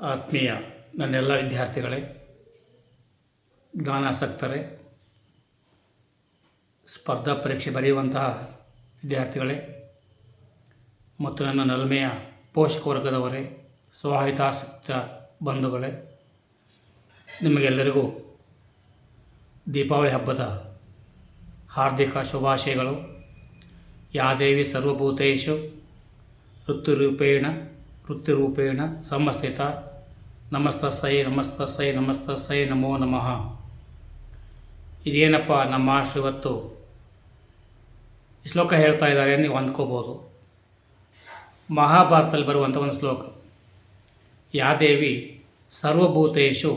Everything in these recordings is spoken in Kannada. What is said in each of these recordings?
ಆತ್ಮೀಯ ನನ್ನೆಲ್ಲ ವಿದ್ಯಾರ್ಥಿಗಳೇ, ಜ್ಞಾನಾಸಕ್ತರೇ, ಸ್ಪರ್ಧಾ ಪರೀಕ್ಷೆ ಬರೆಯುವಂತಹ ವಿದ್ಯಾರ್ಥಿಗಳೇ, ಮತ್ತು ನನ್ನ ನಲ್ಮೆಯ ಪೋಷಕ ವರ್ಗದವರೇ ಸ್ವಹಿತಾಸಕ್ತ ಬಂಧುಗಳೇ, ನಿಮಗೆಲ್ಲರಿಗೂ ದೀಪಾವಳಿ ಹಬ್ಬದ ಹಾರ್ದಿಕ ಶುಭಾಶಯಗಳು. ಯಾದೇವಿ ಸರ್ವಭೂತೇಶು, ಋತುರೂಪೇಣ ವೃತ್ತಿರೂಪೇಣ ಸಂಸ್ಥಿತ ನಮಸ್ತಸ್ಸೈ ನಮಸ್ತಸ್ಸೈ ನಮಸ್ತಸ್ಸೈ, ನಮೋ ನಮಃ. ಇದೇನಪ್ಪ ನಮ್ಮ ಈ ಶ್ಲೋಕ ಹೇಳ್ತಾ ಇದ್ದಾರೆ, ನೀವು ಅಂದ್ಕೋಬೋದು. ಮಹಾಭಾರತದಲ್ಲಿ ಬರುವಂಥ ಒಂದು ಶ್ಲೋಕ. ಯಾದೇವಿ ಸರ್ವಭೂತೇಶು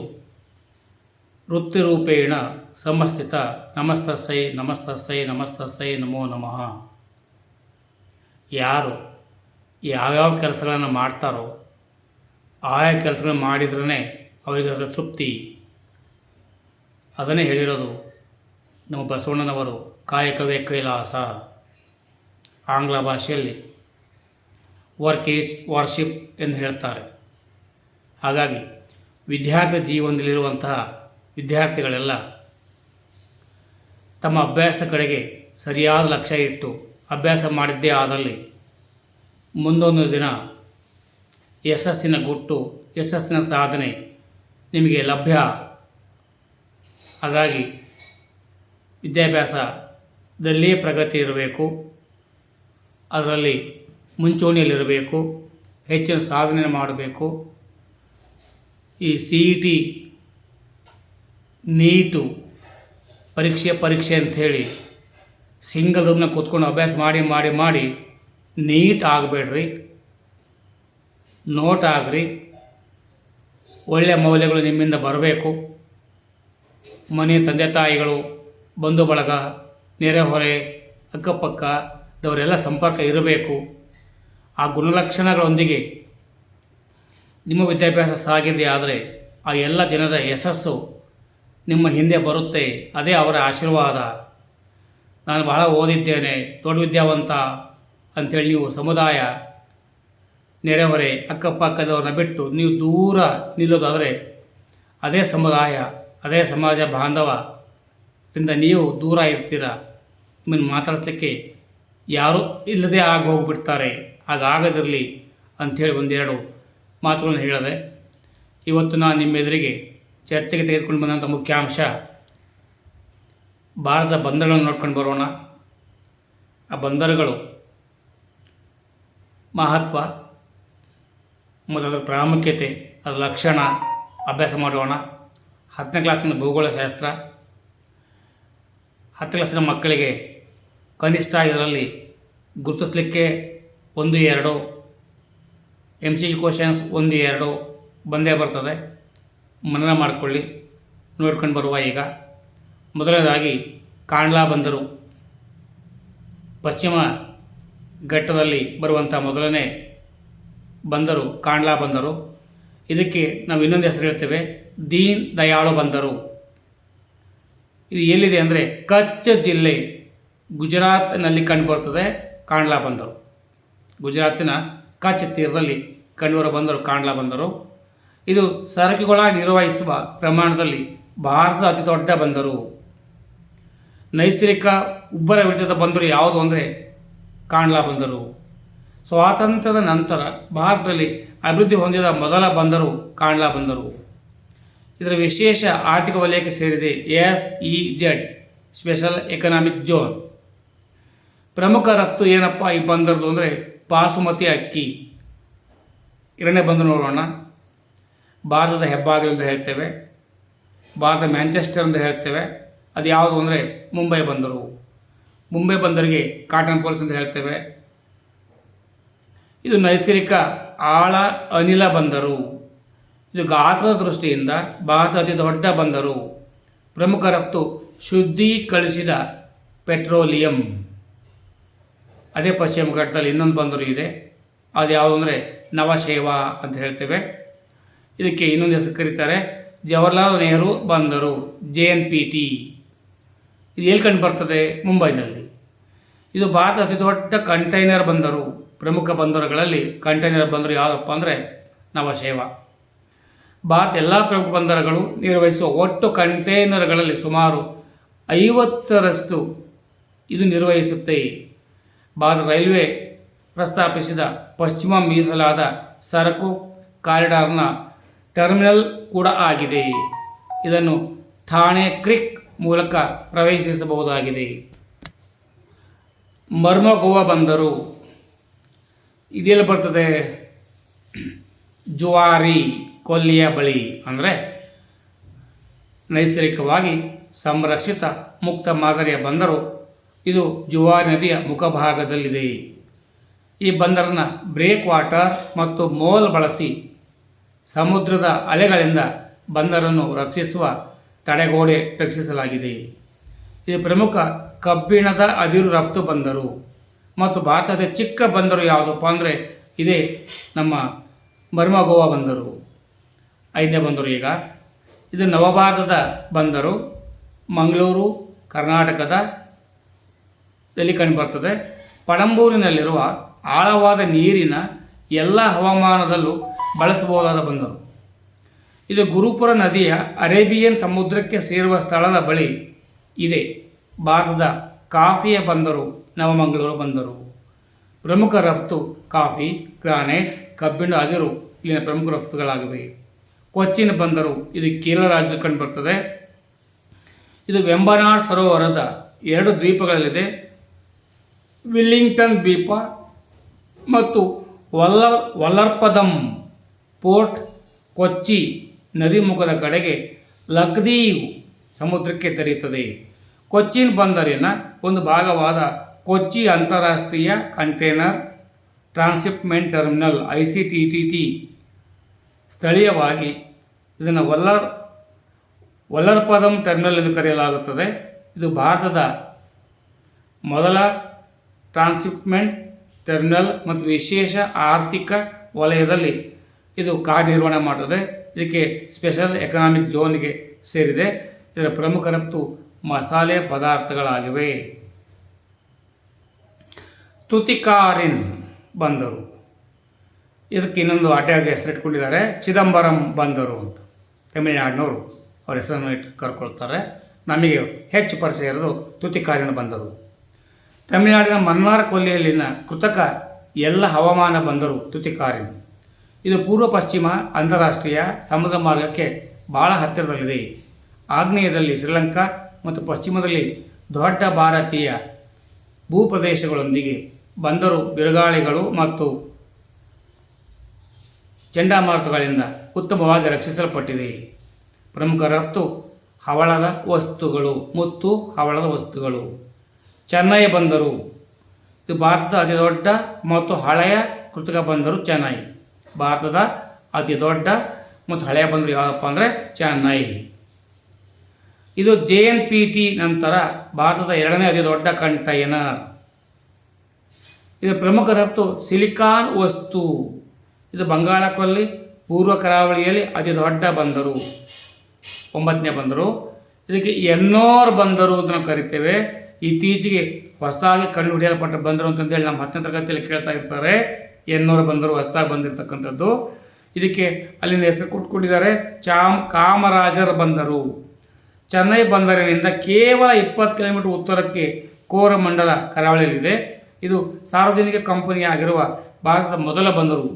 ವೃತ್ತಿರೂಪೇಣ ಸಮಸ್ಥಿತ ನಮಸ್ತಸ್ಸೈ ನಮಸ್ತಸ್ಸೈ ನಮಸ್ತಸ್ಸೈ, ನಮೋ ನಮಃ. ಯಾರು, ಯಾವ್ಯಾವ ಕೆಲಸಗಳನ್ನು ಮಾಡ್ತಾರೋ ಆಯಾ ಕೆಲಸಗಳನ್ನು ಮಾಡಿದ್ರೇ ಅವರಿಗೆ ಅದರ ತೃಪ್ತಿ. ಅದನ್ನೇ ಹೇಳಿರೋದು ನಮ್ಮ ಬಸವಣ್ಣನವರು, ಕಾಯಕವೇ ಕೈಲಾಸ. ಆಂಗ್ಲ ಭಾಷೆಯಲ್ಲಿ ವರ್ಕ್ ಈಸ್ ವಾರ್ಶಿಪ್ ಎಂದು ಹೇಳ್ತಾರೆ. ಹಾಗಾಗಿ ವಿದ್ಯಾರ್ಥಿ ಜೀವನದಲ್ಲಿರುವಂತಹ ವಿದ್ಯಾರ್ಥಿಗಳೆಲ್ಲ ತಮ್ಮ ಅಭ್ಯಾಸದ ಕಡೆಗೆ ಸರಿಯಾದ ಲಕ್ಷ್ಯ ಇಟ್ಟು ಅಭ್ಯಾಸ ಮಾಡಿದ್ದೇ ಆದಲ್ಲಿ ಮುಂದೊಂದು ದಿನ ಯಶಸ್ಸಿನ ಗುಟ್ಟು, ಯಶಸ್ಸಿನ ಸಾಧನೆ ನಿಮಗೆ ಲಭ್ಯ. ಹಾಗಾಗಿ ವಿದ್ಯಾಭ್ಯಾಸದಲ್ಲಿಯೇ ಪ್ರಗತಿ ಇರಬೇಕು. ಅದರಲ್ಲಿ ಮುಂಚೂಣಿಯಲ್ಲಿರಬೇಕು. ಹೆಚ್ಚಿನ ಸಾಧನೆ ಮಾಡಬೇಕು. ಈ ಸಿ ಇ ಟಿ ನೀಟು ಪರೀಕ್ಷೆ ಪರೀಕ್ಷೆ ಅಂಥೇಳಿ ಸಿಂಗಲ್ ರೂಮ್ನ ಕೂತ್ಕೊಂಡು ಅಭ್ಯಾಸ ಮಾಡಿ ಮಾಡಿ ಮಾಡಿ ನೀಟ್ ಆಗಬೇಡ್ರಿ. ನೋಟ್ ಆಗ್ರಿ ಒಳ್ಳೆಯ ಮೌಲ್ಯಗಳು ನಿಮ್ಮಿಂದ ಬರಬೇಕು. ಮನೆ ತಂದೆ ತಾಯಿಗಳು, ಬಂಧು ಬಳಗ ನೆರೆಹೊರೆ ಅಕ್ಕಪಕ್ಕದವರೆಲ್ಲ ಸಂಪರ್ಕ ಇರಬೇಕು. ಆ ಗುಣಲಕ್ಷಣಗಳೊಂದಿಗೆ ನಿಮ್ಮ ವಿದ್ಯಾಭ್ಯಾಸ ಸಾಗಿದೆ ಆದರೆ ಆ ಎಲ್ಲ ಜನರ ಯಶಸ್ಸು ನಿಮ್ಮ ಹಿಂದೆ ಬರುತ್ತೆ. ಅದೇ ಅವರ ಆಶೀರ್ವಾದ. ನಾನು ಬಹಳ ಓದಿದ್ದೇನೆ, ದೊಡ್ಡ ವಿದ್ಯಾವಂತ ಅಂಥೇಳಿ ನೀವು ಸಮುದಾಯ ನೆರೆಹೊರೆ ಅಕ್ಕಪಕ್ಕದವ್ರನ್ನ ಬಿಟ್ಟು ನೀವು ದೂರ ನಿಲ್ಲೋದಾದರೆ ಅದೇ ಸಮುದಾಯ, ಅದೇ ಸಮಾಜ ಬಾಂಧವರಿಂದ ನೀವು ದೂರ ಇರ್ತೀರ? ನಿಮ್ಮನ್ನು ಮಾತಾಡಿಸ್ಲಿಕ್ಕೆ ಯಾರೂ ಇಲ್ಲದೆ ಆಗಿ ಹೋಗಿಬಿಡ್ತಾರೆ. ಹಾಗಾಗದಿರಲಿ ಅಂಥೇಳಿ ಒಂದೆರಡು ಮಾತುಗಳನ್ನು ಹೇಳಿದೆ, ಇವತ್ತು ನಾನು ನಿಮ್ಮ ಎದುರಿಗೆ ಚರ್ಚೆಗೆ ತೆಗೆದುಕೊಂಡು ಬಂದಂಥ ಮುಖ್ಯಾಂಶ, ಭಾರತದ ಬಂದರುಗಳನ್ನು ನೋಡ್ಕೊಂಡು ಬರೋಣ. ಆ ಬಂದರುಗಳು ಮಹತ್ವ ಮತ್ತು ಅದರ ಪ್ರಾಮುಖ್ಯತೆ, ಅದರ ಲಕ್ಷಣ, ಅಭ್ಯಾಸ ಮಾಡೋಣ. ಹತ್ತನೇ ಕ್ಲಾಸಿನ ಭೂಗೋಳಶಾಸ್ತ್ರ ಹತ್ತನೇ ಕ್ಲಾಸಿನ ಮಕ್ಕಳಿಗೆ ಕನಿಷ್ಠ ಇದರಲ್ಲಿ ಗುರುತಿಸಲಿಕ್ಕೆ ಒಂದು, ಎರಡು ಎಂ ಸಿ ಕ್ವಶನ್ಸ್ ಒಂದು, ಎರಡು ಬಂದೇ ಬರ್ತದೆ. ಮನನ ಮಾಡಿಕೊಳ್ಳಿ. ನೋಡ್ಕೊಂಡು ಬರುವ ಈಗ. ಮೊದಲನೇದಾಗಿ, ಕಾಂಡ್ಲಾ ಬಂದರು. ಪಶ್ಚಿಮ ಘಟ್ಟದಲ್ಲಿ ಬರುವಂಥ ಮೊದಲನೇ ಬಂದರು ಕಾಂಡ್ಲಾ ಬಂದರು. ಇದಕ್ಕೆ ನಾವು ಇನ್ನೊಂದು ಹೆಸರು ಹೇಳ್ತೇವೆ, ದೀನ್ ದಯಾಳು ಬಂದರು. ಇದು ಎಲ್ಲಿದೆ ಅಂದರೆ ಕಚ್ ಜಿಲ್ಲೆ ಗುಜರಾತ್ನಲ್ಲಿ ಕಂಡುಬರ್ತದೆ ಕಾಂಡ್ಲಾ ಬಂದರು. ಗುಜರಾತಿನ ಕಚ್ ತೀರದಲ್ಲಿ ಕಂಡುಬರ ಬಂದರು ಕಾಂಡ್ಲಾ ಬಂದರು. ಇದು ಸರಕುಗಳ ನಿರ್ವಹಿಸುವ ಪ್ರಮಾಣದಲ್ಲಿ ಭಾರತದ ಅತಿ ದೊಡ್ಡ ಬಂದರು. ನೈಸರ್ಗಿಕ ಉಬ್ಬರ ಬಂದರು ಯಾವುದು ಅಂದರೆ ಕಾಂಡ್ಲಾ ಬಂದರು. ಸ್ವಾತಂತ್ರ್ಯದ ನಂತರ ಭಾರತದಲ್ಲಿ ಅಭಿವೃದ್ಧಿ ಹೊಂದಿದ ಮೊದಲ ಬಂದರು, ಕಾಂಡ್ಲಾ ಬಂದರು. ಇದರ ವಿಶೇಷ ಆರ್ಥಿಕ ವಲಯಕ್ಕೆ ಸೇರಿದೆ S E Z special economic zone ಪ್ರಮುಖ ರಫ್ತು ಏನಪ್ಪ ಈ ಬಂದರದು ಅಂದರೆ ಬಾಸುಮತಿ ಅಕ್ಕಿ. ಎರಡನೇ ಬಂದರು ನೋಡೋಣ. ಭಾರತದ ಹೆಬ್ಬಾಗಿಲು ಅಂತ ಹೇಳ್ತೇವೆ. ಭಾರತ ಮ್ಯಾಂಚೆಸ್ಟರ್ ಅಂತ ಹೇಳ್ತೇವೆ. ಅದು ಯಾವುದು ಅಂದರೆ ಮುಂಬೈ ಬಂದರು. ಮುಂಬೈ ಬಂದರಿಗೆ ಕಾಟನ್ ಪೋಲ್ಸ್ ಅಂತ ಹೇಳ್ತೇವೆ. ಇದು ನೈಸರ್ಗಿಕ ಆಳ ಅನಿಲ ಬಂದರು. ಇದು ಗಾತ್ರದ ದೃಷ್ಟಿಯಿಂದ ಭಾರತ ಅತಿ ದೊಡ್ಡ ಬಂದರು. ಪ್ರಮುಖ ರಫ್ತು ಶುದ್ಧೀಕರಿಸಿದ ಪೆಟ್ರೋಲಿಯಂ. ಅದೇ ಪಶ್ಚಿಮ ಘಟ್ಟದಲ್ಲಿ ಇನ್ನೊಂದು ಬಂದರು ಇದೆ. ಅದು ಯಾವುದು ಅಂದರೆ ನವಶೇವಾ ಅಂತ ಹೇಳ್ತೇವೆ. ಇದಕ್ಕೆ ಇನ್ನೊಂದು ಹೆಸರು ಕರೀತಾರೆ ಜವಾಹರ್ಲಾಲ್ ನೆಹರು ಬಂದರು, ಜೆ ಎನ್ ಪಿ ಟಿ. ಇದು ಎಲ್ಲಿ ಕಂಡು ಬರ್ತದೆ? ಮುಂಬೈನಲ್ಲಿ. ಇದು ಭಾರತ ಅತಿ ದೊಡ್ಡ ಕಂಟೈನರ್ ಬಂದರು. ಪ್ರಮುಖ ಬಂದರುಗಳಲ್ಲಿ ಕಂಟೈನರ್ ಬಂದರು ಯಾವುದಪ್ಪ ಅಂದರೆ ನವಶೇವ. ಭಾರತ ಎಲ್ಲ ಪ್ರಮುಖ ಬಂದರುಗಳು ನಿರ್ವಹಿಸುವ ಒಟ್ಟು ಕಂಟೈನರ್ಗಳಲ್ಲಿ ಸುಮಾರು ಐವತ್ತರಷ್ಟು ಇದು ನಿರ್ವಹಿಸುತ್ತೆ. ಭಾರತ ರೈಲ್ವೆ ಪ್ರಸ್ತಾಪಿಸಿದ ಪಶ್ಚಿಮ ಮೀಸಲಾದ ಸರಕು, ಕಾರಿಡಾರ್ನ ಟರ್ಮಿನಲ್ ಕೂಡ ಆಗಿದೆ. ಇದನ್ನು ಥಾಣೆ ಕ್ರಿಕ್ ಮೂಲಕ ಪ್ರವೇಶಿಸಬಹುದಾಗಿದೆ. ಮರ್ಮಗೋವಾ ಬಂದರು. ಇದೆಲ್ಲ ಬರ್ತದೆ? ಜುವಾರಿ, ಕೊಲ್ಲಿಯ ಬಳಿ ಅಂದರೆ ನೈಸರ್ಗಿಕವಾಗಿ ಸಂರಕ್ಷಿತ, ಮುಕ್ತ ಮಾದರಿಯ ಬಂದರು. ಇದು ಜುವಾರಿ ನದಿಯ ಮುಖಭಾಗದಲ್ಲಿದೆ. ಈ ಬಂದರನ್ನು ಬ್ರೇಕ್ ವಾಟರ್ ಮತ್ತು ಮೋಲ್ ಬಳಸಿ ಸಮುದ್ರದ ಅಲೆಗಳಿಂದ ಬಂದರನ್ನು ರಕ್ಷಿಸುವ ತಡೆಗೋಡೆ ರಕ್ಷಿಸಲಾಗಿದೆ. ಇದು ಪ್ರಮುಖ ಕಬ್ಬಿಣದ ಅದಿರು ರಫ್ತು ಬಂದರು. ಮತ್ತು ಭಾರತದ ಚಿಕ್ಕ ಬಂದರು ಯಾವುದಪ್ಪ ಅಂದರೆ ಇದೇ ನಮ್ಮ ಮರ್ಮಗೋವಾ ಬಂದರು, ಐದನೇ ಬಂದರು ಈಗ. ಇದು ನವಭಾರತದ ಬಂದರು, ಮಂಗಳೂರು, ಕರ್ನಾಟಕದ ದಲ್ಲಿ ಕಂಡುಬರ್ತದೆ ಪಡಂಬೂರಿನಲ್ಲಿರುವ ಆಳವಾದ ನೀರಿನ ಎಲ್ಲ ಹವಾಮಾನದಲ್ಲೂ ಬಳಸಬಹುದಾದ ಬಂದರು. ಇದು ಗುರುಪುರ ನದಿಯ ಅರೇಬಿಯನ್ ಸಮುದ್ರಕ್ಕೆ ಸೇರುವ ಸ್ಥಳದ ಬಳಿ ಇದೆ. ಭಾರತದ ಕಾಫಿಯ ಬಂದರು ನವಮಂಗಳೂರು ಬಂದರು. ಪ್ರಮುಖ ರಫ್ತು ಕಾಫಿ ಗ್ರಾನೈಟ್ ಕಬ್ಬಿಣ, ಅದಿರು ಇಲ್ಲಿನ ಪ್ರಮುಖ ರಫ್ತುಗಳಾಗಿವೆ. ಕೊಚ್ಚಿನ ಬಂದರು, ಇದು ಕೇರಳ ರಾಜ್ಯದಲ್ಲಿ ಕಂಡುಬರ್ತದೆ ಇದು ವೆಂಬನಾಡ್ ಸರೋವರದ ಎರಡು ದ್ವೀಪಗಳಲ್ಲಿದೆ. ವಿಲ್ಲಿಂಗ್ಟನ್ ದ್ವೀಪ ಮತ್ತು ವಲ್ಲ ವಲ್ಲರ್ಪದಂ ಪೋರ್ಟ್ ಕೊಚ್ಚಿ ನದಿಮುಖದ ಕಡೆಗೆ ಲಕ್ದೀವ್ ಸಮುದ್ರಕ್ಕೆ ತೆರೆಯುತ್ತದೆ. ಕೊಚ್ಚಿನ್ ಬಂದರಿನ ಒಂದು ಭಾಗವಾದ ಕೊಚ್ಚಿ ಅಂತಾರಾಷ್ಟ್ರೀಯ container transshipment terminal I C T T T ಸ್ಥಳೀಯವಾಗಿ ಇದನ್ನು ವಲ್ಲರ್, ವಲ್ಲರ್ಪದಂ ಟರ್ಮಿನಲ್ ಎಂದು ಕರೆಯಲಾಗುತ್ತದೆ. ಇದು ಭಾರತದ ಮೊದಲ ಟ್ರಾನ್ಸ್ಶಿಪ್ಮೆಂಟ್ ಟರ್ಮಿನಲ್ ಮತ್ತು ವಿಶೇಷ ಆರ್ಥಿಕ ವಲಯದಲ್ಲಿ ಇದು ಕಾರ್ಯನಿರ್ವಹಣೆ ಮಾಡುತ್ತದೆ ಇದಕ್ಕೆ ಸ್ಪೆಷಲ್ ಎಕನಾಮಿಕ್ ಝೋನ್ಗೆ ಸೇರಿದೆ. ಇದರ ಪ್ರಮುಖ ರಫ್ತು ಮಸಾಲೆ ಪದಾರ್ಥಗಳಾಗಿವೆ. ತುತಿಕಾರಿನ್ ಬಂದರು. ಇದಕ್ಕೆ ಇನ್ನೊಂದು ಅಡ್ಡಾಗಿ ಹೆಸರಿಟ್ಕೊಂಡಿದ್ದಾರೆ. ಚಿದಂಬರಂ ಬಂದರು ಅಂತ. ತಮಿಳುನಾಡಿನವರು. ಅವ್ರ ಹೆಸರನ್ನು ಇಟ್ಟು ಕರ್ಕೊಳ್ತಾರೆ. ನಮಗೆ ಹೆಚ್ಚು ಪರಿಚಯ ಇರೋದು ತುತಿಕಾರಿನ ಬಂದರು. ತಮಿಳುನಾಡಿನ ಮನ್ನಾರ್ ಕೊಲ್ಲಿಯಲ್ಲಿನ ಕೃತಕ ಎಲ್ಲ ಹವಾಮಾನ ಬಂದರು ತುತಿಕಾರಿನ್. ಇದು ಪೂರ್ವ ಪಶ್ಚಿಮ ಅಂತಾರಾಷ್ಟ್ರೀಯ ಸಮುದ್ರ ಮಾರ್ಗಕ್ಕೆ ಬಹಳ ಹತ್ತಿರದಲ್ಲಿದೆ. ಆಗ್ನೇಯದಲ್ಲಿ ಶ್ರೀಲಂಕಾ ಮತ್ತು ಪಶ್ಚಿಮದಲ್ಲಿ ದೊಡ್ಡ ಭಾರತೀಯ ಭೂಪ್ರದೇಶಗಳೊಂದಿಗೆ ಬಂದರು ಬಿರುಗಾಳಿಗಳು ಮತ್ತು ಚಂಡಮಾರುತಗಳಿಂದ ಉತ್ತಮವಾಗಿ ರಕ್ಷಿಸಲ್ಪಟ್ಟಿದೆ. ಪ್ರಮುಖ ರಫ್ತು ಹವಳದ ವಸ್ತುಗಳು, ಮುತ್ತು ಹವಳದ ವಸ್ತುಗಳು. ಚೆನ್ನೈ ಬಂದರು. ಇದು ಭಾರತದ ಅತಿ ದೊಡ್ಡ ಮತ್ತು ಹಳೆಯ ಕೃತಕ ಬಂದರು ಚೆನ್ನೈ. ಭಾರತದ ಅತಿ ದೊಡ್ಡ ಮತ್ತು ಹಳೆಯ ಬಂದರು ಯಾವುದಪ್ಪ ಅಂದರೆ ಚೆನ್ನೈ. ಇದು ಜೆ ಎನ್ ಪಿ ಟಿ ನಂತರ ಭಾರತದ ಎರಡನೇ ಅತಿ ದೊಡ್ಡ ಕಂಟೈನರ್. ಇದು ಪ್ರಮುಖ ರಫ್ತು ಸಿಲಿಕಾನ್ ವಸ್ತು. ಇದು ಬಂಗಾಳಕೊಲ್ಲಿ, ಪೂರ್ವ ಕರಾವಳಿಯಲ್ಲಿ ಅತಿ ದೊಡ್ಡ ಬಂದರು. ಒಂಬತ್ತನೇ ಬಂದರು. ಇದಕ್ಕೆ ಎನ್ನೋರ್ ಬಂದರು ಅಂತ ನಾವು ಕರಿತೇವೆ. ಇತ್ತೀಚೆಗೆ ಹೊಸದಾಗಿ ಕಂಡು ಹಿಡಿಯಲ್ಪಟ್ಟ ಬಂದರು ಅಂತಂದೇಳಿ ನಮ್ಮ ಹತ್ತನೇ ತರಗತಿಯಲ್ಲಿ ಕೇಳ್ತಾ ಇರ್ತಾರೆ. ಎನ್ನೋರ್ ಬಂದರು ಹೊಸದಾಗಿ ಬಂದಿರತಕ್ಕಂಥದ್ದು. ಇದಕ್ಕೆ ಅಲ್ಲಿನ ಹೆಸರು ಕೊಟ್ಕೊಂಡಿದ್ದಾರೆ. ಚಾಮ್ ಕಾಮರಾಜರ ಬಂದರು. ಚೆನ್ನೈ ಬಂದರಿನಿಂದ ಕೇವಲ ಇಪ್ಪತ್ತು ಕಿಲೋಮೀಟರ್ ಉತ್ತರಕ್ಕೆ ಕೋರಮಂಡಲ ಕರಾವಳಿಯಲ್ಲಿದೆ. ಇದು ಸಾರ್ವಜನಿಕ ಕಂಪನಿಯಾಗಿರುವ ಭಾರತದ ಮೊದಲ ಬಂದರು.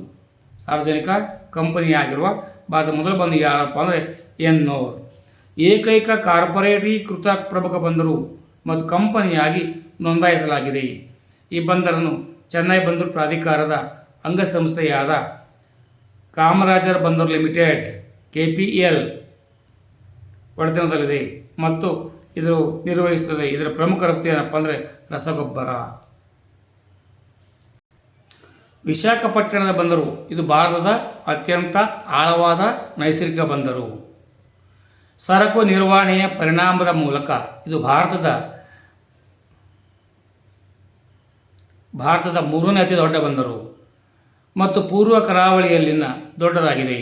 ಸಾರ್ವಜನಿಕ ಕಂಪನಿಯಾಗಿರುವ ಭಾರತದ ಮೊದಲ ಬಂದರು ಯಾರಪ್ಪ ಅಂದರೆ ಎನ್ನೋರ್ ಏಕೈಕ ಕಾರ್ಪೊರೇಟೀಕೃತ ಪ್ರಮುಖ ಬಂದರು ಮತ್ತು ಕಂಪನಿಯಾಗಿ ನೋಂದಾಯಿಸಲಾಗಿದೆ. ಈ ಬಂದರನ್ನು ಚೆನ್ನೈ ಬಂದರು ಪ್ರಾಧಿಕಾರದ ಅಂಗಸಂಸ್ಥೆಯಾದ ಕಾಮರಾಜರ್ ಬಂದರು ಲಿಮಿಟೆಡ್, ಕೆ ಪಿ ಎಲ್. ಒಡೆತನದಲ್ಲಿದೆ. ಮತ್ತು ಇದು ನಿರ್ವಹಿಸುತ್ತದೆ. ಇದರ ಪ್ರಮುಖ ರಫ್ತು ಏನಪ್ಪ ಅಂದರೆ ರಸಗೊಬ್ಬರ. ವಿಶಾಖಪಟ್ಟಣದ ಬಂದರು. ಇದು ಭಾರತದ ಅತ್ಯಂತ ಆಳವಾದ ನೈಸರ್ಗಿಕ ಬಂದರು. ಸರಕು ನಿರ್ವಹಣೆಯ ಪರಿಣಾಮದ ಮೂಲಕ ಇದು ಭಾರತದ ಭಾರತದ ಮೂರನೇ ಅತಿ ದೊಡ್ಡ ಬಂದರು. ಮತ್ತು ಪೂರ್ವ ಕರಾವಳಿಯಲ್ಲಿನ ದೊಡ್ಡದಾಗಿದೆ.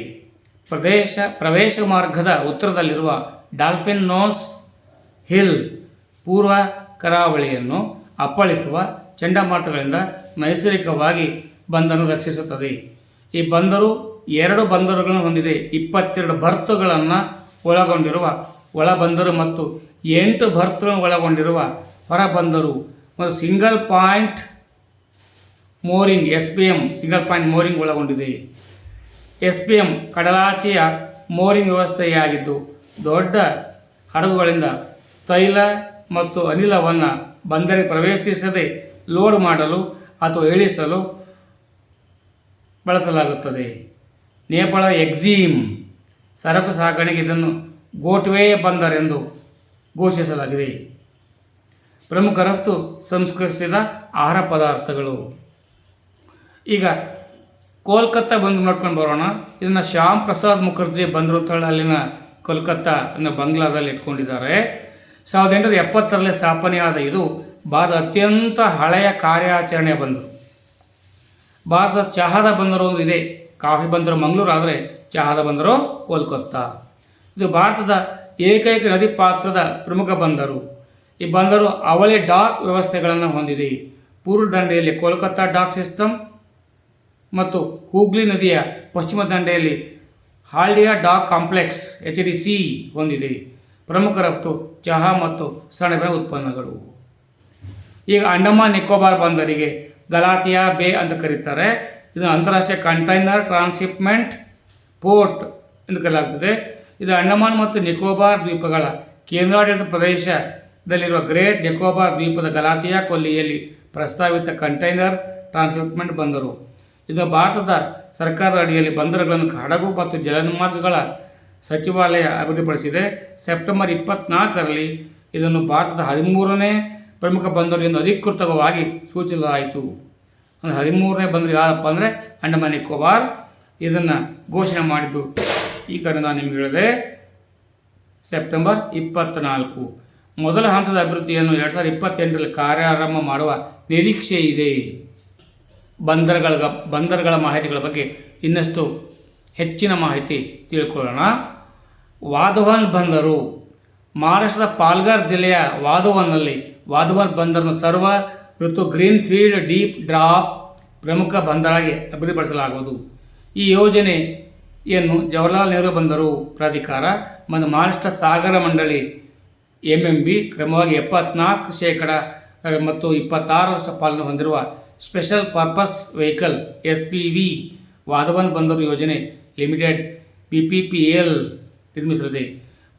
ಪ್ರದೇಶ, ಪ್ರವೇಶ ಮಾರ್ಗದ ಉತ್ತರದಲ್ಲಿರುವ ಡಾಲ್ಫಿನ್ ನೋಸ್ ಹಿಲ್ ಪೂರ್ವ ಕರಾವಳಿಯನ್ನು ಅಪ್ಪಳಿಸುವ ಚಂಡಮಾರುತಗಳಿಂದ ನೈಸರ್ಗಿಕವಾಗಿ ಬಂದನ್ನು ರಕ್ಷಿಸುತ್ತದೆ. ಈ ಬಂದರು ಎರಡು ಬಂದರುಗಳನ್ನು ಹೊಂದಿದೆ. ಇಪ್ಪತ್ತೆರಡು ಬರ್ತುಗಳನ್ನು ಒಳಗೊಂಡಿರುವ ಒಳಬಂದರು ಮತ್ತು ಎಂಟು ಬರ್ತುಗಳನ್ನು ಒಳಗೊಂಡಿರುವ ಹೊರಬಂದರು. ಮತ್ತು single point mooring S P M single point mooring ಒಳಗೊಂಡಿದೆ. ಎಸ್ ಪಿ ಎಂ ಕಡಲಾಚೆಯ ಮೋರಿಂಗ್ ವ್ಯವಸ್ಥೆಯಾಗಿದ್ದು ದೊಡ್ಡ ಹಡಗುಗಳಿಂದ ತೈಲ ಮತ್ತು ಅನಿಲವನ್ನು ಬಂದರೆ ಪ್ರವೇಶಿಸದೆ ಲೋಡ್ ಮಾಡಲು ಅಥವಾ ಇಳಿಸಲು ಬಳಸಲಾಗುತ್ತದೆ. ನೇಪಾಳ ಎಕ್ಸಿಮ್ ಸರಕು ಸಾಗಣೆಗೆ ಇದನ್ನು ಗೋಟ್ವೇ ಎಂದು ಘೋಷಿಸಲಾಗಿದೆ. ಪ್ರಮುಖ ರಫ್ತು ಸಂಸ್ಕರಿಸಿದ ಆಹಾರ ಪದಾರ್ಥಗಳು. ಈಗ ಕೋಲ್ಕತ್ತಾ ಬಂದು ನೋಡ್ಕೊಂಡು ಬರೋಣ. ಇದನ್ನು ಶ್ಯಾಮ್ ಪ್ರಸಾದ್ ಮುಖರ್ಜಿ ಬಂದರು ಅಂತ ಹೇಳಿ ಅಲ್ಲಿನ ಕೋಲ್ಕತ್ತಾ ಅನ್ನೋ ಬಂಗ್ಲಾದಲ್ಲಿ ಇಟ್ಕೊಂಡಿದ್ದಾರೆ. ಸಾವಿರದ ಎಂಟುನೂರ ಎಪ್ಪತ್ತರಲ್ಲಿ ಸ್ಥಾಪನೆಯಾದ ಇದು ಭಾರತದ ಅತ್ಯಂತ ಹಳೆಯ ಕಾರ್ಯಾಚರಣೆ ಬಂದರು ಭಾರತದ ಚಹಾದ ಬಂದರು ಇದೆ. ಕಾಫಿ ಬಂದರು ಮಂಗಳೂರು, ಆದರೆ ಚಹಾದ ಬಂದರು ಕೋಲ್ಕತ್ತಾ. ಇದು ಭಾರತದ ಏಕೈಕ ನದಿ ಪಾತ್ರದ ಪ್ರಮುಖ ಬಂದರು. ಈ ಬಂದರು ಅವಳಿ ಡಾಕ್ ವ್ಯವಸ್ಥೆಗಳನ್ನು ಹೊಂದಿದೆ. ಪೂರ್ವ ದಂಡೆಯಲ್ಲಿ ಕೋಲ್ಕತ್ತಾ ಡಾಕ್ ಸಿಸ್ಟಮ್ ಮತ್ತು ಹೂಗ್ಲಿ ನದಿಯ ಪಶ್ಚಿಮ ದಂಡೆಯಲ್ಲಿ Haldia dock complex, H D C ಹೊಂದಿದೆ. ಪ್ರಮುಖ ರಫ್ತು, ಚಹಾ ಮತ್ತು ಸೆಣಬಿನ ಉತ್ಪನ್ನಗಳು. ಈಗ ಅಂಡಮಾನ್ ನಿಕೋಬಾರ್ ಬಂದರಿಗೆ ಗಲಾತಿಯಾ ಬೇ ಅಂತ ಕರೀತಾರೆ. ಇದು ಅಂತಾರಾಷ್ಟ್ರೀಯ ಕಂಟೈನರ್ ಟ್ರಾನ್ಸ್ಶಿಪ್ಮೆಂಟ್ ಪೋರ್ಟ್ ಎಂದು ಕರೆಯಲಾಗುತ್ತದೆ ಇದು ಅಂಡಮಾನ್ ಮತ್ತು ನಿಕೋಬಾರ್ ದ್ವೀಪಗಳ ಕೇಂದ್ರಾಡಳಿತ ಪ್ರದೇಶದಲ್ಲಿರುವ ಗ್ರೇಟ್ ನಿಕೋಬಾರ್ ದ್ವೀಪದ ಗಲಾತಿಯಾ ಕೊಲ್ಲಿಯಲ್ಲಿ ಪ್ರಸ್ತಾವಿತ ಕಂಟೈನರ್ ಟ್ರಾನ್ಸ್ಶಿಪ್ಮೆಂಟ್ ಬಂದರು. ಇದು ಭಾರತದ ಸರ್ಕಾರದ ಅಡಿಯಲ್ಲಿ ಬಂದರುಗಳನ್ನು ಹಡಗು ಮತ್ತು ಜಲಮಾರ್ಗಗಳ ಸಚಿವಾಲಯ ಅಭಿವೃದ್ಧಿಪಡಿಸಿದೆ. ಸೆಪ್ಟೆಂಬರ್ ಇಪ್ಪತ್ನಾಲ್ಕರಲ್ಲಿ ಇದನ್ನು ಭಾರತದ ಹದಿಮೂರನೇ ಪ್ರಮುಖ ಬಂದರು ಎಂದು ಅಧಿಕೃತವಾಗಿ ಸೂಚಿಸಲಾಯಿತು. ಅಂದರೆ ಹದಿಮೂರನೇ ಬಂದರು ಯಾರಪ್ಪ ಅಂದರೆ ಅಂಡಮಾನ್ ನಿಕೋಬಾರ್ ಇದನ್ನು ಘೋಷಣೆ ಮಾಡಿದ್ದು ಈ ಕಡೆ ನಾನು ನಿಮಗೆ ಹೇಳಿದೆ ಸೆಪ್ಟೆಂಬರ್ ಇಪ್ಪತ್ತ್ನಾಲ್ಕು ಮೊದಲ ಹಂತದ ಅಭಿವೃದ್ಧಿಯನ್ನು ಎರಡು ಸಾವಿರದ ಇಪ್ಪತ್ತೆಂಟರಲ್ಲಿ ಕಾರ್ಯಾರಂಭ ಮಾಡುವ ನಿರೀಕ್ಷೆ ಇದೆ ಬಂದರುಗಳ ಬಂದರ್ಗಳ ಮಾಹಿತಿಗಳ ಬಗ್ಗೆ ಇನ್ನಷ್ಟು ಹೆಚ್ಚಿನ ಮಾಹಿತಿ ತಿಳ್ಕೊಳ್ಳೋಣ. ವಾಧವನ್ ಬಂದರು. ಮಹಾರಾಷ್ಟ್ರದ ಪಾಲ್ಗಾರ್ ಜಿಲ್ಲೆಯ ವಾಧವನ್ನಲ್ಲಿ ವಾಧವನ್ ಬಂದರನ್ನು ಸರ್ವ ಋತು ಗ್ರೀನ್ ಫೀಲ್ಡ್ ಡೀಪ್ ಡ್ರಾಪ್ ಪ್ರಮುಖ ಬಂದರಾಗಿ ಅಭಿವೃದ್ಧಿಪಡಿಸಲಾಗುವುದು. ಈ ಯೋಜನೆಯನ್ನು ಜವಾಹರ್ಲಾಲ್ ನೆಹರು ಬಂದರು. ಪ್ರಾಧಿಕಾರ ಮತ್ತು ಮಹಾರಾಷ್ಟ್ರ ಸಾಗರ ಮಂಡಳಿ ಎಂ ಎಂ ಬಿ ಕ್ರಮವಾಗಿ ಎಪ್ಪತ್ನಾಲ್ಕು ಶೇಕಡ ಮತ್ತು ಇಪ್ಪತ್ತಾರರಷ್ಟು ಪಾಲನ್ನು ಹೊಂದಿರುವ special purpose vehicle S P V Vadhavan ಬಂದರು ಯೋಜನೆ limited P P P L ನಿರ್ಮಿಸಲಿದೆ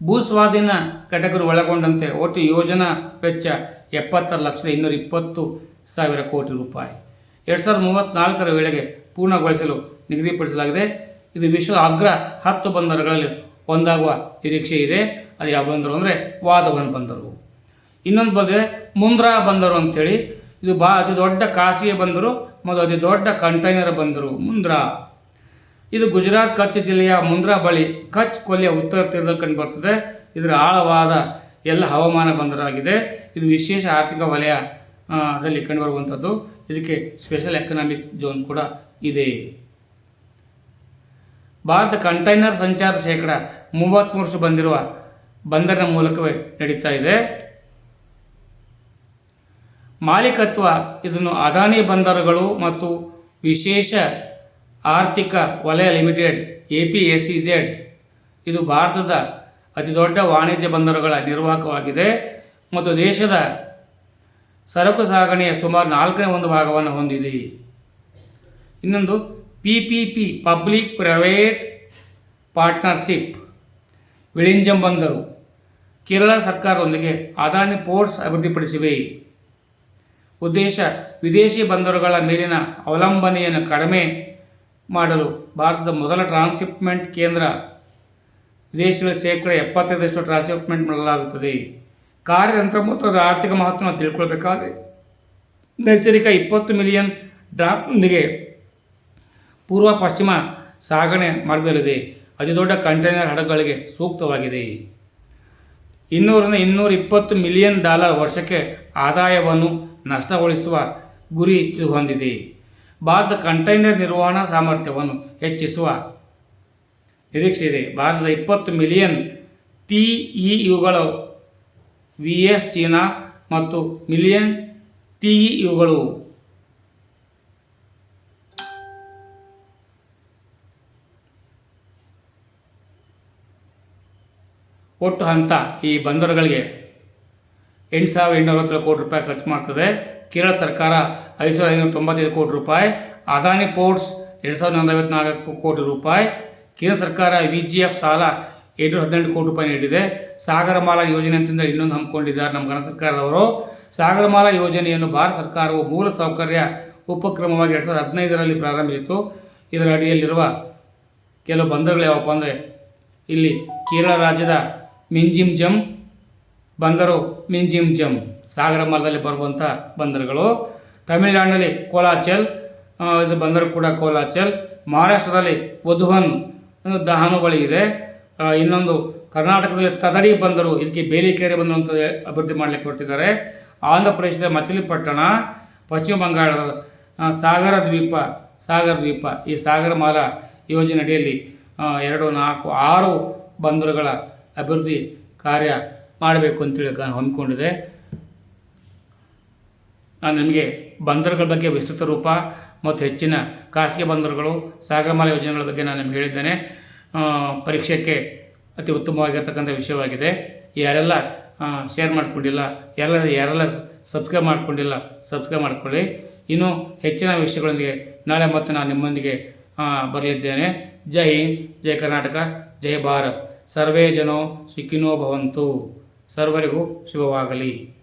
ಭೂಸ್ವಾಧೀನ ಘಟಕರು ಒಳಗೊಂಡಂತೆ ಒಟ್ಟು ಯೋಜನಾ ವೆಚ್ಚ ಎಪ್ಪತ್ತರ ಲಕ್ಷದ ಇನ್ನೂರ ಇಪ್ಪತ್ತು ಸಾವಿರ ಕೋಟಿ ರೂಪಾಯಿ. ಎರಡು ಸಾವಿರದ ಮೂವತ್ತ್ನಾಲ್ಕರ ವೇಳೆಗೆ ಪೂರ್ಣಗೊಳಿಸಲು ನಿಗದಿಪಡಿಸಲಾಗಿದೆ. ಇದು ವಿಶ್ವದ ಅಗ್ರ ಹತ್ತು ಬಂದರುಗಳಲ್ಲಿ ಒಂದಾಗುವ ನಿರೀಕ್ಷೆ ಇದೆ. ಅದು ಯಾವ ಬಂದರು ಅಂದರೆ ವಾದವನ್ ಬಂದರು. ಇನ್ನೊಂದು ಬಂದರೆ ಮುಂದ್ರಾ ಬಂದರು ಅಂಥೇಳಿ ಇದು ಬಾ, ಅತಿ ದೊಡ್ಡ ಖಾಸಗಿ ಬಂದರು ಮತ್ತು ಅತಿ ದೊಡ್ಡ ಕಂಟೈನರ್ ಬಂದರು, ಮುಂದ್ರಾ. ಇದು ಗುಜರಾತ್ ಕಚ್ ಜಿಲ್ಲೆಯ ಮುಂದ್ರಾ ಬಳಿ, ಕಚ್ ಕೊಲ್ಲಿಯ ಉತ್ತರ ತೀರದಲ್ಲಿ ಕಂಡುಬರ್ತದೆ ಇದರ ಆಳವಾದ ಎಲ್ಲ ಹವಾಮಾನ ಬಂದರಾಗಿದೆ. ಇದು ವಿಶೇಷ ಆರ್ಥಿಕ ವಲಯ ಅದರಲ್ಲಿ ಕಂಡುಬರುವಂಥದ್ದು ಇದಕ್ಕೆ ಸ್ಪೆಷಲ್ ಎಕನಾಮಿಕ್ ಝೋನ್ ಕೂಡ ಇದೆ. ಭಾರತ ಕಂಟೈನರ್ ಸಂಚಾರ ಶೇಕಡ ಮೂವತ್ತ್ಮೂರು ಬಂದಿರುವ ಬಂದರಿನ ಮೂಲಕವೇ ನಡೀತಾ ಇದೆ. ಮಾಲೀಕತ್ವ, ಇದನ್ನು ಅದಾನಿ ಬಂದರುಗಳು ಮತ್ತು ವಿಶೇಷ ಆರ್ಥಿಕ ವಲಯ limited, A P A C Z ಇದು ಭಾರತದ ಅತಿದೊಡ್ಡ ವಾಣಿಜ್ಯ ಬಂದರುಗಳ ನಿರ್ವಾಹಕವಾಗಿದೆ ಮತ್ತು ದೇಶದ ಸರಕು ಸಾಗಣೆಯ ಸುಮಾರು ನಾಲ್ಕನೇ ಒಂದು ಭಾಗವನ್ನು ಹೊಂದಿದೆ. ಇನ್ನೊಂದು, P P P, public private partnership, Vizhinjam ಬಂದರು. ಕೇರಳ ಸರ್ಕಾರದೊಂದಿಗೆ ಅದಾನಿ ಪೋರ್ಟ್ಸ್ ಅಭಿವೃದ್ಧಿಪಡಿಸಿವೆ. ಉದ್ದೇಶ ವಿದೇಶಿ ಬಂದರುಗಳ ಮೇಲಿನ ಅವಲಂಬನೆಯನ್ನು ಕಡಿಮೆ ಮಾಡಲು ಭಾರತದ ಮೊದಲ ಟ್ರಾನ್ಸ್ಶಿಪ್ಮೆಂಟ್ ಕೇಂದ್ರ ವಿದೇಶಗಳ ಶೇಕಡ ಎಪ್ಪತ್ತೈದರಷ್ಟು ಟ್ರಾನ್ಸ್ಶಿಪ್ಮೆಂಟ್ ಮಾಡಲಾಗುತ್ತದೆ. ಕಾರ್ಯತಂತ್ರ ಮತ್ತು ಅದರ ಆರ್ಥಿಕ ಮಹತ್ವವನ್ನು ತಿಳ್ಕೊಳ್ಬೇಕಾದ್ರೆ ನೈಸರ್ಗಿಕ ಇಪ್ಪತ್ತು ಮಿಲಿಯನ್ ಡ್ರಾಫ್ಟ್ನೊಂದಿಗೆ ಪೂರ್ವ ಪಶ್ಚಿಮ ಸಾಗಣೆ ಮಾರ್ಗದಲ್ಲಿದೆ. ಅತಿದೊಡ್ಡ ಕಂಟೈನರ್ ಹಡಗುಗಳಿಗೆ ಸೂಕ್ತವಾಗಿದೆ. ಇನ್ನೂರರಿಂದ ಇನ್ನೂರ ಇಪ್ಪತ್ತು ಮಿಲಿಯನ್ ಡಾಲರ್ ವರ್ಷಕ್ಕೆ ಆದಾಯವನ್ನು ನಷ್ಟಗೊಳಿಸುವ ಗುರಿ ಇದು ಹೊಂದಿದೆ. ಭಾರತ ಕಂಟೈನರ್ ನಿರ್ವಹಣಾ ಸಾಮರ್ಥ್ಯವನ್ನು ಹೆಚ್ಚಿಸುವ ನಿರೀಕ್ಷೆ ಇದೆ ಭಾರತದ ಇಪ್ಪತ್ತು ಮಿಲಿಯನ್ ಟಿ ಇ ಇವುಗಳು ವಿ ಎಸ್ ಚೀನಾ ಮತ್ತು ಮಿಲಿಯನ್ ಟಿ ಇವುಗಳು ಒಟ್ಟು ಹಂತ ಈ ಬಂದರುಗಳಿಗೆ ಎಂಟು ಸಾವಿರದ ಎಂಟುನೂರ ಅರವತ್ತೇಳು ಕೋಟಿ ರೂಪಾಯಿ ಖರ್ಚು ಮಾಡ್ತದೆ. ಕೇರಳ ಸರ್ಕಾರ ಐದು ಸಾವಿರದ ಐನೂರ ತೊಂಬತ್ತೈದು ಕೋಟಿ ರೂಪಾಯಿ, ಅದಾನಿ ಪೋರ್ಟ್ಸ್ ಎರಡು ಸಾವಿರದ ನೂರ ಐವತ್ನಾಲ್ಕು ಕೋಟಿ ರೂಪಾಯಿ, ಕೇಂದ್ರ ಸರ್ಕಾರ ವಿ ಜಿ ಎಫ್ ಸಾಲ ಎಂಟುನೂರ ಹದಿನೆಂಟು ಕೋಟಿ ರೂಪಾಯಿ ನೀಡಿದೆ. ಸಾಗರಮಾಲಾ ಯೋಜನೆ ಅಂತಂದ ಇನ್ನೊಂದು ಹಮ್ಮಿಕೊಂಡಿದ್ದಾರೆ ನಮ್ಮ ಕರ್ನಾಟಕ ಸರ್ಕಾರದವರು. ಸಾಗರಮಾಲಾ ಯೋಜನೆಯನ್ನು ಭಾರತ ಸರ್ಕಾರವು ಮೂಲ ಸೌಕರ್ಯ ಉಪಕ್ರಮವಾಗಿ ಎರಡು ಸಾವಿರದ ಹದಿನೈದರಲ್ಲಿ ಪ್ರಾರಂಭಿಸಿತು ಇದರ ಅಡಿಯಲ್ಲಿರುವ ಕೆಲವು ಬಂದರುಗಳು ಯಾವಪ್ಪ ಅಂದರೆ ಇಲ್ಲಿ ಕೇರಳ ರಾಜ್ಯದ ಮಿಂಜಿಂಜಮ್ ಬಂದರು ಮಿಂಜಿಮ್ ಜಮ್ ಸಾಗರ ಮಾಲದಲ್ಲಿ ಬರುವಂಥ ಬಂದರುಗಳು. ತಮಿಳುನಾಡಿನಲ್ಲಿ ಕೋಲಾಚಲ್ ಇದು ಬಂದರು ಕೂಡ ಕೋಲಾಚಲ್. ಮಹಾರಾಷ್ಟ್ರದಲ್ಲಿ ವಧುಹನ್ ದಹನು ಬಳಿ ಇದೆ. ಇನ್ನೊಂದು ಕರ್ನಾಟಕದಲ್ಲಿ ತದಡಿ ಬಂದರು. ಇದಕ್ಕೆ ಬೇಲಿಕೆರೆ ಬಂದರು ಅಂತ ಅಭಿವೃದ್ಧಿ ಮಾಡಲಿಕ್ಕೆ ಹೊರಟಿದ್ದಾರೆ. ಆಂಧ್ರ ಪ್ರದೇಶದ ಮಚಿಲಿಪಟ್ಟಣ, ಪಶ್ಚಿಮ ಬಂಗಾಳದ ಸಾಗರ ದ್ವೀಪ ಸಾಗರ ದ್ವೀಪ. ಈ ಸಾಗರ ಮಾಲಾ ಯೋಜನೆ ಅಡಿಯಲ್ಲಿ ಎರಡು, ನಾಲ್ಕು, ಆರು ಬಂದರುಗಳ ಅಭಿವೃದ್ಧಿ ಕಾರ್ಯ ಮಾಡಬೇಕು ಅಂತೇಳಿ ಹಮ್ಮಿಕೊಂಡಿದೆ ನಾನು ನಿಮಗೆ ಬಂದರುಗಳ ಬಗ್ಗೆ ವಿಸ್ತೃತ ರೂಪ ಮತ್ತು ಹೆಚ್ಚಿನ ಖಾಸಗಿ ಬಂದರುಗಳು, ಸಾಗರಮಾಲೆ ಯೋಜನೆಗಳ ಬಗ್ಗೆ ನಾನು ನಿಮ್ಗೆ ಹೇಳಿದ್ದೇನೆ. ಪರೀಕ್ಷೆಗೆ ಅತಿ ಉತ್ತಮವಾಗಿರ್ತಕ್ಕಂಥ ವಿಷಯವಾಗಿದೆ. ಯಾರೆಲ್ಲ ಶೇರ್ ಮಾಡಿಕೊಂಡಿಲ್ಲ, ಯಾರೆಲ್ಲ ಯಾರೆಲ್ಲ ಸಬ್ಸ್ಕ್ರೈಬ್ ಮಾಡ್ಕೊಂಡಿಲ್ಲ ಸಬ್ಸ್ಕ್ರೈಬ್ ಮಾಡಿಕೊಳ್ಳಿ. ಇನ್ನೂ ಹೆಚ್ಚಿನ ವಿಷಯಗಳೊಂದಿಗೆ ನಾಳೆ ಮತ್ತೆ ನಾನು ನಿಮ್ಮೊಂದಿಗೆ ಬರಲಿದ್ದೇನೆ. ಜೈ ಜೈ ಕರ್ನಾಟಕ, ಜೈ ಭಾರತ್. ಸರ್ವೇ ಜನೋ ಸುಖಿನೋ ಭವಂತು. ಸರ್ವರಿಗೂ ಶುಭವಾಗಲಿ.